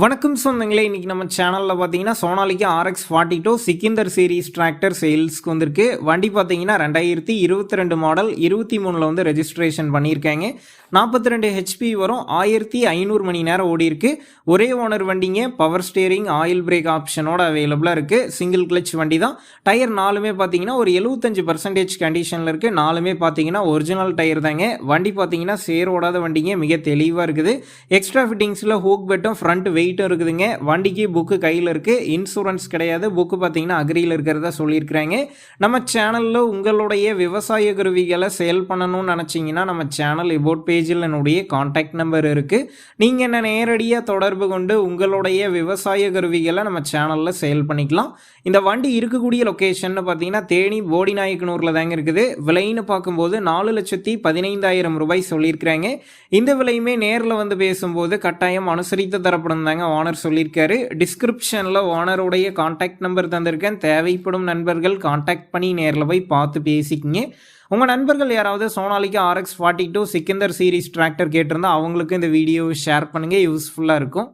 வணக்கம் சொந்தங்களே இன்றைக்கி நம்ம சேனலில் பார்த்தீங்கன்னா Sonalika RX forty two Sikander series tractor சேல்ஸ்க்கு வந்திருக்கு. வண்டி பார்த்தீங்கன்னா ரெண்டாயிரத்தி இருபத்தி ரெண்டு மாடல் இருபத்தி மூணில் வந்து ரெஜிஸ்ட்ரேஷன் பண்ணியிருக்காங்க. நாற்பத்தி ரெண்டு ஹெச்பி வரும் ஆயிரத்தி ஐநூறு மணி நேரம் ஓடி இருக்கு. ஒரே ஓனர் வண்டிங்க பவர் ஸ்டேரிங் ஆயில் பிரேக் ஆப்ஷனோட அவைலபிளாக இருக்குது சிங்கிள் கிளச் வண்டி தான் டயர் நாலுமே பார்த்தீங்கன்னா ஒரு எழுபத்தஞ்சு பர்சன்டேஜ் கண்டிஷனில் இருக்குது நாலுமே பார்த்தீங்கன்னா ஒரிஜினல் டயர் தாங்க. வண்டி பார்த்தீங்கன்னா சேர் ஓடாத வண்டிங்க மிக தெளிவாக இருக்குது. எக்ஸ்ட்ரா ஃபிட்டிங்ஸில் ஹூக் பெட்டும் ஃப்ரண்ட் வெயிட்டும் இருக்குதுங்க. வண்டிக்கு புக்கு கையில் இருக்குது இன்சூரன்ஸ் கிடையாது. புக்கு பார்த்தீங்கன்னா அக்ரியில் இருக்கிறதா சொல்லியிருக்கிறாங்க. நம்ம சேனலில் உங்களுடைய விவசாய கருவிகளை சேல் பண்ணணும்னு நினச்சிங்கன்னா நம்ம சேனல் இபோட் பேஜில் என்னுடைய காண்டாக்ட் நம்பர் இருக்குது நீங்கள் என்ன நேரடியாக தொடர்பு கொண்டு உங்களுடைய விவசாய கருவிகளை நம்ம சேனலில் சேல் பண்ணிக்கலாம். இந்த வண்டி இருக்கக்கூடிய லொக்கேஷன் பார்த்தீங்கன்னா தேனி போடிநாயக்கனூரில் தாங்க இருக்குது. விலைன்னு பார்க்கும்போது நாலு லட்சத்தி பதினைந்தாயிரம் ரூபாய் சொல்லியிருக்கிறாங்க. இந்த விலையுமே நேரில் வந்து பேசும்போது கட்டாயம் அனுசரித்து தரப்படும் தாங்க ஓனர் சொல்லியிருக்காரு. டிஸ்கிரிப்ஷனில் ஓனருடைய காண்டாக்ட் நம்பர் தந்திருக்கேன். தேவைப்படும் நண்பர்கள் காண்டாக்ட் பண்ணி நேரில் போய் பார்த்து பேசிக்கிங்க. உங்கள் நண்பர்கள் யாராவது Sonalika RX forty two Sikander series tractor கேட்டிருந்தா அவங்களுக்கு இந்த வீடியோ ஷேர் பண்ணுங்கள் யூஸ்ஃபுல்லாக இருக்கும்.